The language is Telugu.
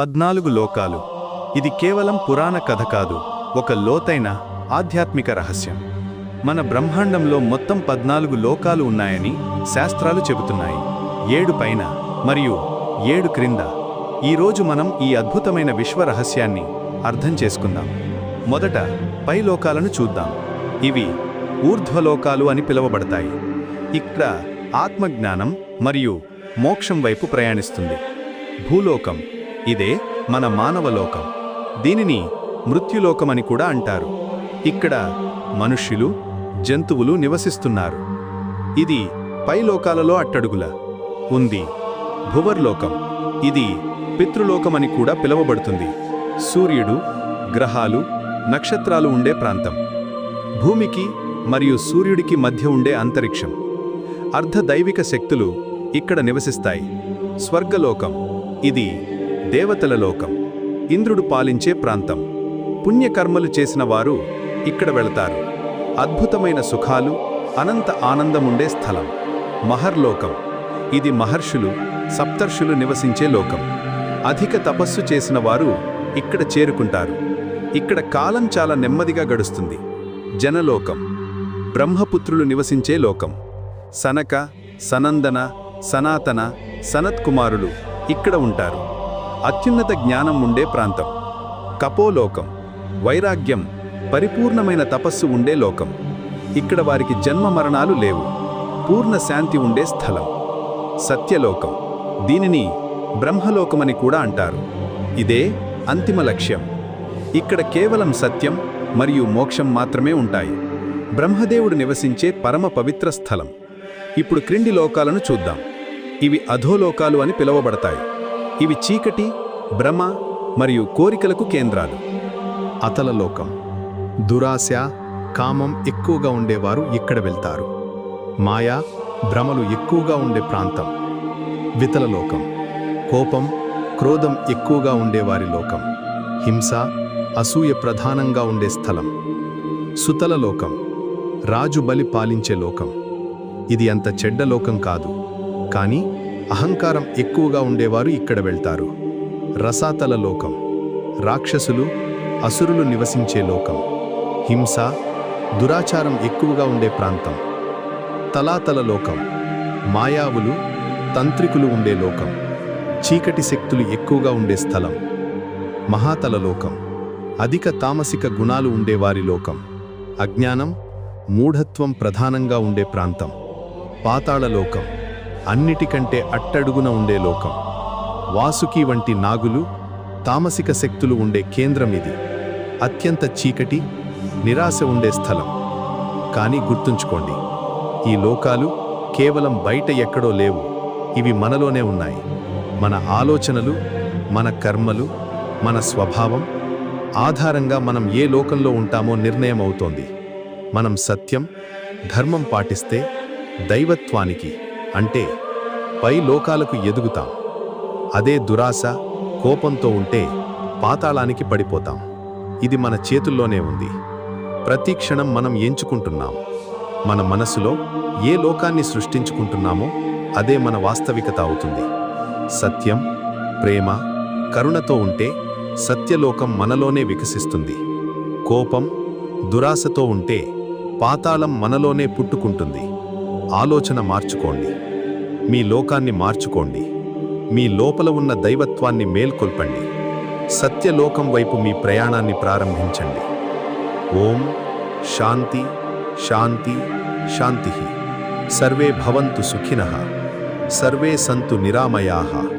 పద్నాలుగు లోకాలు. ఇది కేవలం పురాణ కథ కాదు ఒక లోతైన ఆధ్యాత్మిక రహస్యం. మన బ్రహ్మాండంలో మొత్తం పద్నాలుగు లోకాలు ఉన్నాయని శాస్త్రాలు చెబుతున్నాయి. ఏడు పైన మరియు ఏడు క్రింద. ఈరోజు మనం ఈ అద్భుతమైన విశ్వ రహస్యాన్ని అర్థం చేసుకుందాం. మొదట పై లోకాలను చూద్దాం. ఇవి ఊర్ధ్వలోకాలు అని పిలువబడతాయి. ఇక్కడ ఆత్మజ్ఞానం మరియు మోక్షం వైపు ప్రయాణిస్తుంది. భూలోకం. ఇదే మన మానవలోకం. దీనిని మృత్యులోకమని కూడా అంటారు. ఇక్కడ మనుష్యులు జంతువులు నివసిస్తున్నారు. ఇది పైలోకాలలో అట్టడుగుల ఉంది భువర్లోకం. ఇది పితృలోకమని కూడా పిలువబడుతుంది. సూర్యుడు గ్రహాలు నక్షత్రాలు ఉండే ప్రాంతం. భూమికి మరియు సూర్యుడికి మధ్య ఉండే అంతరిక్షం. అర్ధదైవిక శక్తులు ఇక్కడ నివసిస్తాయి. స్వర్గలోకం. ఇది దేవతల లోకం. ఇంద్రుడు పాలించే ప్రాంతం. పుణ్యకర్మలు చేసిన వారు ఇక్కడ వెళతారు. అద్భుతమైన సుఖాలు అనంత ఆనందముండే స్థలం. మహర్లోకం ఇది మహర్షులు సప్తర్షులు నివసించే లోకం. అధిక తపస్సు చేసిన వారు ఇక్కడ చేరుకుంటారు. ఇక్కడ కాలం చాలా నెమ్మదిగా గడుస్తుంది. జనలోకం. బ్రహ్మపుత్రులు నివసించే లోకం. సనక సనందన సనాతన సనత్కుమారులు ఇక్కడ ఉంటారు. అత్యున్నత జ్ఞానం ఉండే ప్రాంతం. కపోలోకం వైరాగ్యం పరిపూర్ణమైన తపస్సు ఉండే లోకం. ఇక్కడ వారికి జన్మ మరణాలు లేవు. పూర్ణ శాంతి ఉండే స్థలం. సత్యలోకం. దీనిని బ్రహ్మలోకమని కూడా అంటారు. ఇదే అంతిమ లక్ష్యం. ఇక్కడ కేవలం సత్యం మరియు మోక్షం మాత్రమే ఉంటాయి. బ్రహ్మదేవుడు నివసించే పరమ పవిత్ర స్థలం. ఇప్పుడు క్రింది లోకాలను చూద్దాం. ఇవి అధోలోకాలు అని పిలువబడతాయి. ఇవి చీకటి భ్రమ మరియు కోరికలకు కేంద్రాలు. అతలలోకం దురాశ కామం ఎక్కువగా ఉండేవారు ఇక్కడ వెళ్తారు. మాయా భ్రమలు ఎక్కువగా ఉండే ప్రాంతం. వితలలోకం కోపం క్రోధం ఎక్కువగా ఉండేవారి లోకం. హింస అసూయ ప్రధానంగా ఉండే స్థలం. సుతల లోకం రాజు బలి పాలించే లోకం. ఇది అంత చెడ్డ లోకం కాదు. కానీ అహంకారం ఎక్కువగా ఉండేవారు ఇక్కడ వెళ్తారు. రసాతల లోకం రాక్షసులు అసురులు నివసించే లోకం హింస దురాచారం ఎక్కువగా ఉండే ప్రాంతం. తలాతల లోకం మాయావులు తంత్రికులు ఉండే లోకం చీకటి శక్తులు ఎక్కువగా ఉండే స్థలం. మహాతల లోకం అధిక తామసిక గుణాలు ఉండేవారి లోకం. అజ్ఞానం మూఢత్వం ప్రధానంగా ఉండే ప్రాంతం. పాతాళలోకం అన్నిటికంటే అట్టడుగున ఉండే లోకం. వాసుకి వంటి నాగులు తామసిక శక్తులు ఉండే కేంద్రం ఇది. అత్యంత చీకటి నిరాశ ఉండే స్థలం. కానీ గుర్తుంచుకోండి ఈ లోకాలు కేవలం బయట ఎక్కడో లేవు. ఇవి మనలోనే ఉన్నాయి. మన ఆలోచనలు మన కర్మలు మన స్వభావం ఆధారంగా మనం ఏ లోకంలో ఉంటామో నిర్ణయం అవుతోంది మనం సత్యం ధర్మం పాటిస్తే దైవత్వానికి అంటే పై లోకాలకు ఎదుగుతాం. అదే దురాశ కోపంతో ఉంటే పాతాళానికి పడిపోతాం. ఇది మన చేతుల్లోనే ఉంది. ప్రతి క్షణం మనం ఎంచుకుంటున్నాం. మన మనసులో ఏ లోకాన్ని సృష్టించుకుంటున్నామో అదే మన వాస్తవికత అవుతుంది. సత్యం ప్రేమ కరుణతో ఉంటే సత్యలోకం మనలోనే వికసిస్తుంది. కోపం దురాశతో ఉంటే పాతాళం మనలోనే పుట్టుకుంటుంది. ఆలోచన మార్చుకోండి. మీ లోకాన్ని మార్చుకోండి. మీ లోపల ఉన్న దైవత్వాన్ని మేల్కొల్పండి. సత్యలోకం వైపు మీ ప్రయాణాన్ని ప్రారంభించండి. ఓం శాంతి శాంతి శాంతి. సర్వే భవంతు సుఖిన. సర్వే సంతు నిరామయా.